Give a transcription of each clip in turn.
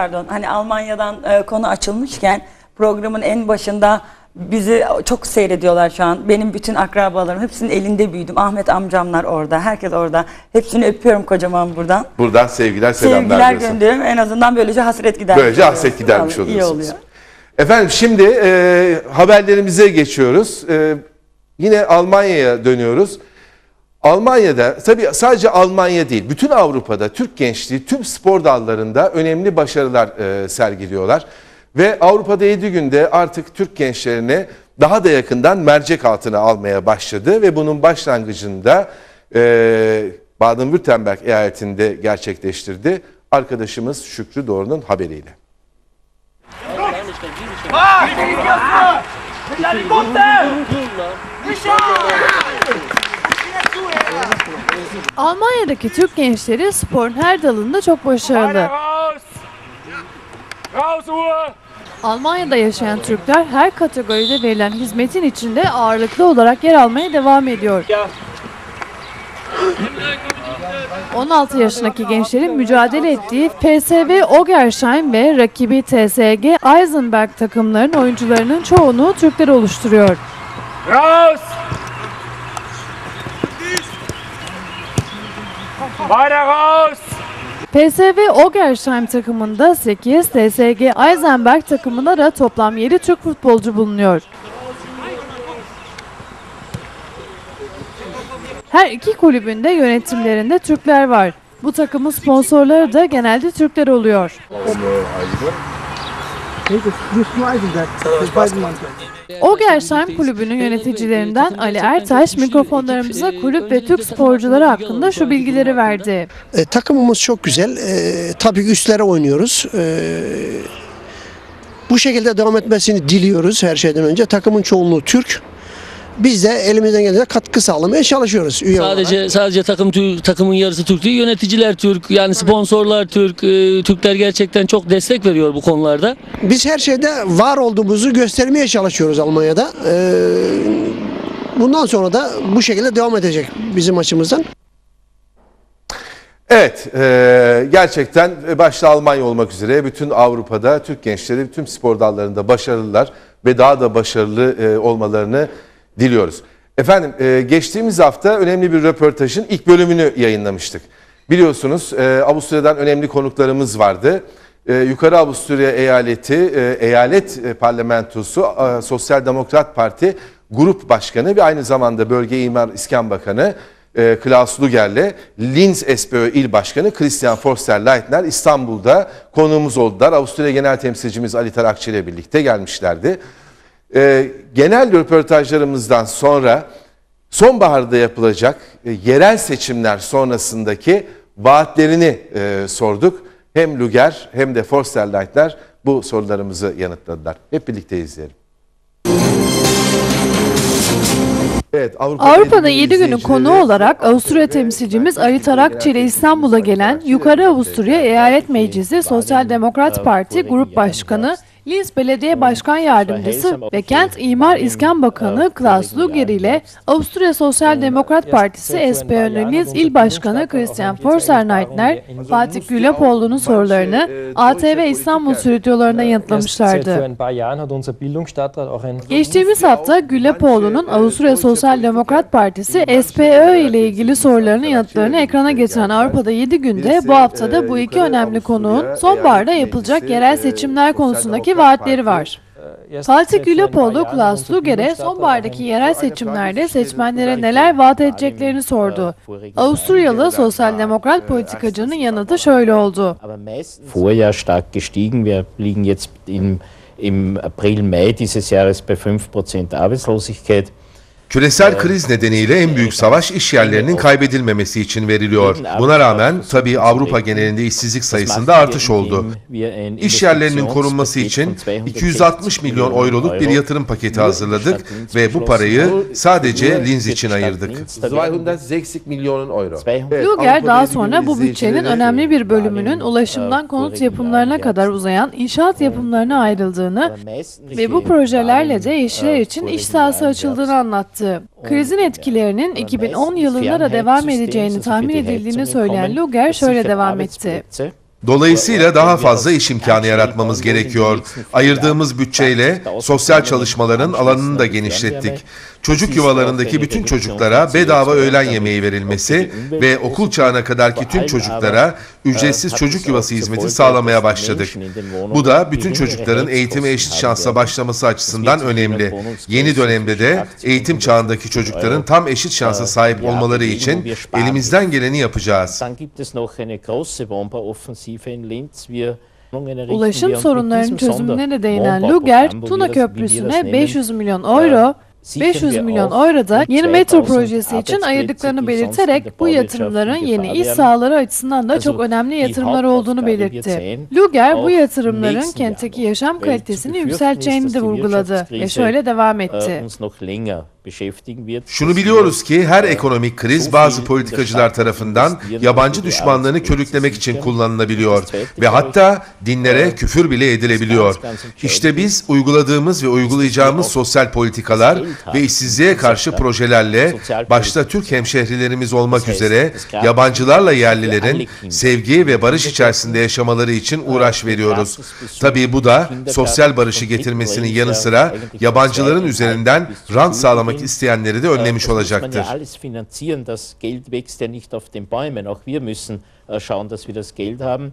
Pardon hani Almanya'dan e, konu açılmışken programın en başında bizi çok seyrediyorlar şu an. Benim bütün akrabalarım hepsinin elinde büyüdüm. Ahmet amcamlar orada. Herkes orada. Hepsini öpüyorum kocaman buradan. Buradan sevgiler, selamlar Sevgiler diyorsun. gönderiyorum. En azından böylece hasret gidermiş Böylece oluyoruz. hasret gidermiş Vallahi iyi oluyorsunuz. oluyor. Efendim şimdi e, haberlerimize geçiyoruz. E, yine Almanya'ya dönüyoruz. Almanya'da tabii sadece Almanya değil bütün Avrupa'da Türk gençliği tüm spor dallarında önemli başarılar e, sergiliyorlar. Ve Avrupa'da 7 günde artık Türk gençlerini daha da yakından mercek altına almaya başladı. Ve bunun başlangıcında e, Baden-Württemberg eyaletinde gerçekleştirdi. Arkadaşımız Şükrü Doğru'nun haberiyle. Almanya'daki Türk gençleri sporun her dalında çok başarılı. Almanya'da yaşayan Türkler her kategoride verilen hizmetin içinde ağırlıklı olarak yer almaya devam ediyor. 16 yaşındaki gençlerin mücadele ettiği PSV Ogersheim ve rakibi TSG Eisenberg takımlarının oyuncularının çoğunu Türkler oluşturuyor. Raus! Weiter! PSV Ogersheim takımında 8, TSG Eisenberg takımında da toplam 7 Türk futbolcu bulunuyor. Her iki kulübün de yönetimlerinde Türkler var. Bu takımın sponsorları da genelde Türkler oluyor. Ogersheim kulübünün yöneticilerinden Ali Ertaş mikrofonlarımıza kulüp ve Türk sporcuları hakkında şu bilgileri verdi. E, takımımız çok güzel. E, tabii üstlere oynuyoruz. E, bu şekilde devam etmesini diliyoruz her şeyden önce. Takımın çoğunluğu Türk. Biz de elimizden geldiğince katkı sağlamaya çalışıyoruz üye olarak. Sadece sadece takım takımın yarısı Türk değil, yöneticiler Türk, yani sponsorlar Türk. e, Türkler gerçekten çok destek veriyor bu konularda. Biz her şeyde var olduğumuzu göstermeye çalışıyoruz Almanya'da. E, bundan sonra da bu şekilde devam edecek bizim açımızdan. Evet, e, gerçekten başta Almanya olmak üzere bütün Avrupa'da Türk gençleri tüm spor dallarında başarılılar ve daha da başarılı e, olmalarını diliyoruz. Efendim e, geçtiğimiz hafta önemli bir röportajın ilk bölümünü yayınlamıştık. Biliyorsunuz e, Avusturya'dan önemli konuklarımız vardı. E, Yukarı Avusturya eyaleti, eyalet parlamentosu, Sosyal Demokrat Parti Grup Başkanı ve aynı zamanda Bölge İmar İskan Bakanı Klaus Luger'le Linz SPÖ İl Başkanı Christian Forster-Leitner İstanbul'da konuğumuz oldular. Avusturya Genel Temsilcimiz Ali Tarakçı ile birlikte gelmişlerdi. E, genel röportajlarımızdan sonra sonbaharda yapılacak e, yerel seçimler sonrasındaki vaatlerini e, sorduk. Hem Luger hem de Forster-Leitner bu sorularımızı yanıtladılar. Hep birlikte izleyelim. Evet, Avrupa'da, Avrupa'da yedi 7 günün konu olarak Avusturya temsilcimiz Ali Tarakçı ile İstanbul'a gelen Yukarı Avusturya Eyalet Meclisi Sosyal Demokrat Parti Grup Başkanı Linz Belediye Başkan Yardımcısı ve Kent İmar İskan Bakanı Klaus Luger ile Avusturya Sosyal Demokrat Partisi SPÖ'nün Linz İl Başkanı Christian Forster-Neitner, Fatih Gülepoğlu'nun sorularını ATV İstanbul stüdyolarında yanıtlamışlardı. Geçtiğimiz hafta Gülepoğlu'nun Avusturya Sosyal Demokrat Partisi SPÖ ile ilgili sorularını yanıtlarını ekrana getiren Avrupa'da 7 günde bu haftada bu iki önemli konuğun sonbaharda yapılacak yerel seçimler konusundaki vaatleri var. Fatih Gülepoğlu, Klaus Luger'e sonbahardaki yerel seçimlerde seçmenlere neler vaat edeceklerini sordu. Avusturyalı sosyal demokrat politikacının yanıtı şöyle oldu. Vorjahr stark gestiegen. Wir liegen jetzt im, im April, Mai dieses Jahres bei 5% Arbeitslosigkeit. Küresel kriz nedeniyle en büyük savaş iş yerlerinin kaybedilmemesi için veriliyor. Buna rağmen tabii Avrupa genelinde işsizlik sayısında artış oldu. İş yerlerinin korunması için 260 milyon euroluk bir yatırım paketi hazırladık ve bu parayı sadece Linz için ayırdık. 260 milyon euro. Luger daha sonra bu bütçenin önemli bir bölümünün ulaşımdan konut yapımlarına kadar uzayan inşaat yapımlarına ayrıldığını ve bu projelerle de işçiler için iş sahası açıldığını anlattı. Krizin etkilerinin 2010 yılında da devam edeceğini tahmin edildiğini söyleyen Luger şöyle devam etti. Dolayısıyla daha fazla iş imkanı yaratmamız gerekiyor. Ayırdığımız bütçeyle sosyal çalışmaların alanını da genişlettik. Çocuk yuvalarındaki bütün çocuklara bedava öğlen yemeği verilmesi ve okul çağına kadarki tüm çocuklara ücretsiz çocuk yuvası hizmeti sağlamaya başladık. Bu da bütün çocukların eğitime eşit şansla başlaması açısından önemli. Yeni dönemde de eğitim çağındaki çocukların tam eşit şansa sahip olmaları için elimizden geleni yapacağız. Ulaşım sorunlarının çözümüne değinen Luger, Tuna Köprüsü'ne 500 milyon euro, 500 milyon euro da yeni metro projesi için ayırdıklarını belirterek bu yatırımların yeni iş sahaları açısından da çok önemli yatırımlar olduğunu belirtti. Luger bu yatırımların kentteki yaşam kalitesini yükselteceğini de vurguladı ve şöyle devam etti. Wird. Şunu biliyoruz ki her ekonomik kriz bazı politikacılar tarafından yabancı düşmanlığını körüklemek için kullanılabiliyor ve hatta dinlere küfür bile edilebiliyor. İşte biz uyguladığımız ve uygulayacağımız sosyal politikalar ve işsizliğe karşı projelerle başta Türk hemşehrilerimiz olmak üzere yabancılarla yerlilerin sevgi ve barış içerisinde yaşamaları için uğraş veriyoruz. Tabii bu da sosyal barışı getirmesinin yanı sıra yabancıların üzerinden rant sağlamak isteyenleri de önlemiş olacaktır. ja alles finanzieren. Das Geld wächst ja nicht auf den Bäumen. Auch wir müssen äh, schauen, dass wir das Geld haben.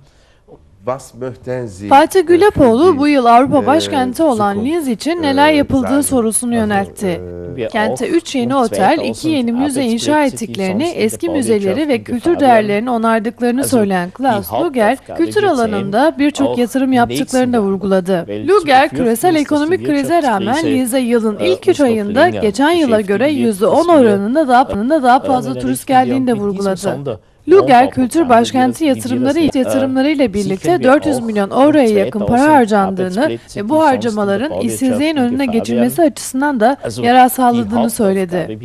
Fatih Gülepoğlu für bu yıl Avrupa e, başkenti olan Linz için e, neler yapıldığı sagen? sorusunu yöneltti. e, Wir Kente auch 3 yeni otel, 2 2000 yeni müze inşa ettiklerini, eski müzeleri ve kültür değerlerini onardıklarını söyleyen Klaus Luger, kültür alanında birçok yatırım yaptıklarını da vurguladı. Luger, küresel ekonomik krize rağmen Wirtschaftskrise, Linz'e yılın e, ilk 3 uns noch ayında geçen yıla göre beschäftigen wird, %10 dass wir, oranında daha, oranında daha fazla äh, turist geldiğini de vurguladı. Luger kültür başkenti yatırımları yatırımlarıyla birlikte sichern wir 400 auch milyon euroya yakın para 2000 harcandığını ve bu harcamaların işsizliğin in önüne geçilmesi açısından da yarar sağladığını söyledi.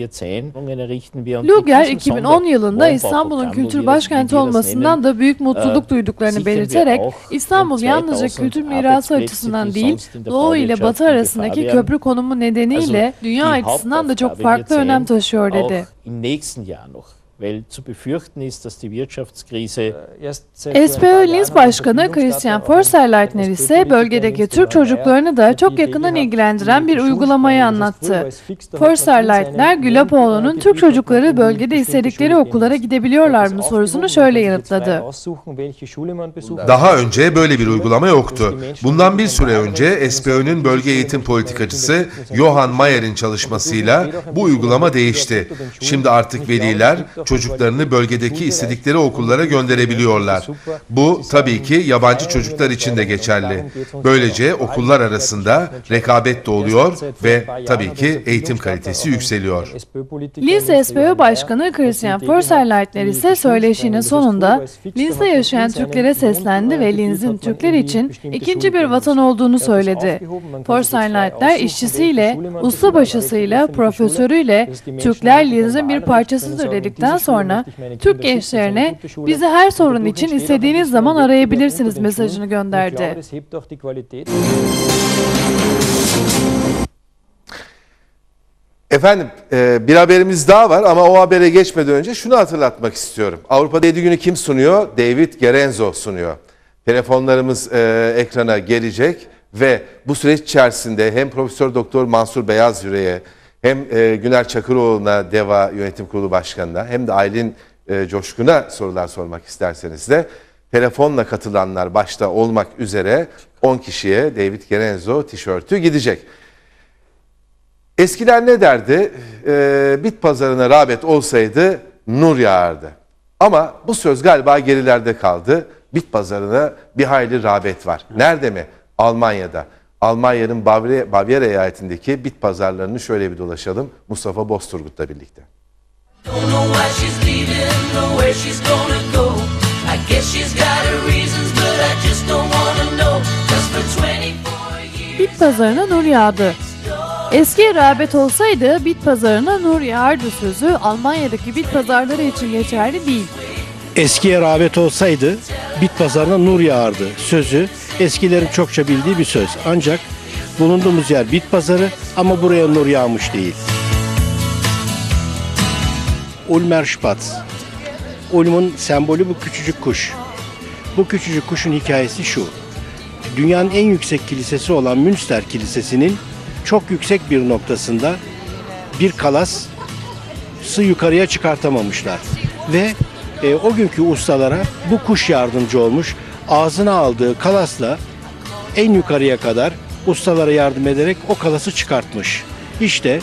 Luger diesem 2010 yılında İstanbul'un kültür başkenti olmasından da büyük mutluluk äh, duyduklarını belirterek İstanbul yalnızca 2000 kültür mirası Arbeitsplätze, açısından değil Doğu ile Batı arasındaki köprü konumu nedeniyle dünya açısından da çok farklı önem taşıyor dedi. Wirtschaftskrise SPÖ Linz Başkanı Christian Forsyth ise bölgedeki Türk çocuklarını da çok yakından ilgilendiren bir uygulamayı anlattı. Forsyth'ler Gülepoğlu'nun Türk çocukları bölgede istedikleri okullara gidebiliyorlar mı sorusunu şöyle yanıtladı. Daha önce böyle bir uygulama yoktu. Bundan bir süre önce SPÖ'nün bölge eğitim politikacısı Johan Mayer'in çalışmasıyla bu uygulama değişti. Şimdi artık veliler çocuklarını bölgedeki istedikleri okullara gönderebiliyorlar. Bu tabii ki yabancı çocuklar için de geçerli. Böylece okullar arasında rekabet de oluyor ve tabii ki eğitim kalitesi yükseliyor. Linz SPÖ Başkanı Christian Forsyth'ler ise söyleşinin sonunda Linz'de yaşayan Türklere seslendi ve Linz'in Türkler için ikinci bir vatan olduğunu söyledi. Forsyth'ler işçisiyle, ustabaşısıyla, profesörüyle Türkler Linz'in bir parçasıdır dedikten sonra Türk gençlerine bizi her sorun için istediğiniz zaman arayabilirsiniz mesajını gönderdi. Efendim e, bir haberimiz daha var ama o habere geçmeden önce şunu hatırlatmak istiyorum. Avrupa'da 7 günü kim sunuyor? David Gerenzo sunuyor. Telefonlarımız e, ekrana gelecek ve bu süreç içerisinde hem Profesör Doktor Mansur Beyaz Yüreğe hem e, Güner Çakıroğlu'na DEVA Yönetim Kurulu Başkanı'na hem de Aylin e, Coşkun'a sorular sormak isterseniz de telefonla katılanlar başta olmak üzere 10 kişiye David Gerenzo tişörtü gidecek. Eskiler ne derdi? Ee, bit pazarına rağbet olsaydı nur yağardı. Ama bu söz galiba gerilerde kaldı. Bit pazarına bir hayli rağbet var. Nerede mi? Almanya'da. Almanya'nın Bavre- Bavyera eyaletindeki bit pazarlarını şöyle bir dolaşalım. Mustafa Bosturgut'la birlikte. Don't know why she's leaving or where she's gonna go. I guess she's got her reasons, but I just don't wanna know. Cause for 24 years. Bit pazarına nur yağdı. Eski rağbet olsaydı bit pazarına nur yağardı sözü Almanya'daki bit pazarları için geçerli değil. Eskiye rağbet olsaydı bit pazarına nur yağardı sözü eskilerin çokça bildiği bir söz. Ancak bulunduğumuz yer bit pazarı ama buraya nur yağmış değil. Ulmer Spatz. Ulm'un sembolü bu küçücük kuş. Bu küçücük kuşun hikayesi şu. Dünyanın en yüksek kilisesi olan Münster Kilisesi'nin çok yüksek bir noktasında bir kalas sı yukarıya çıkartamamışlar. Ve e, o günkü ustalara bu kuş yardımcı olmuş. Ağzına aldığı kalasla en yukarıya kadar ustalara yardım ederek o kalası çıkartmış. İşte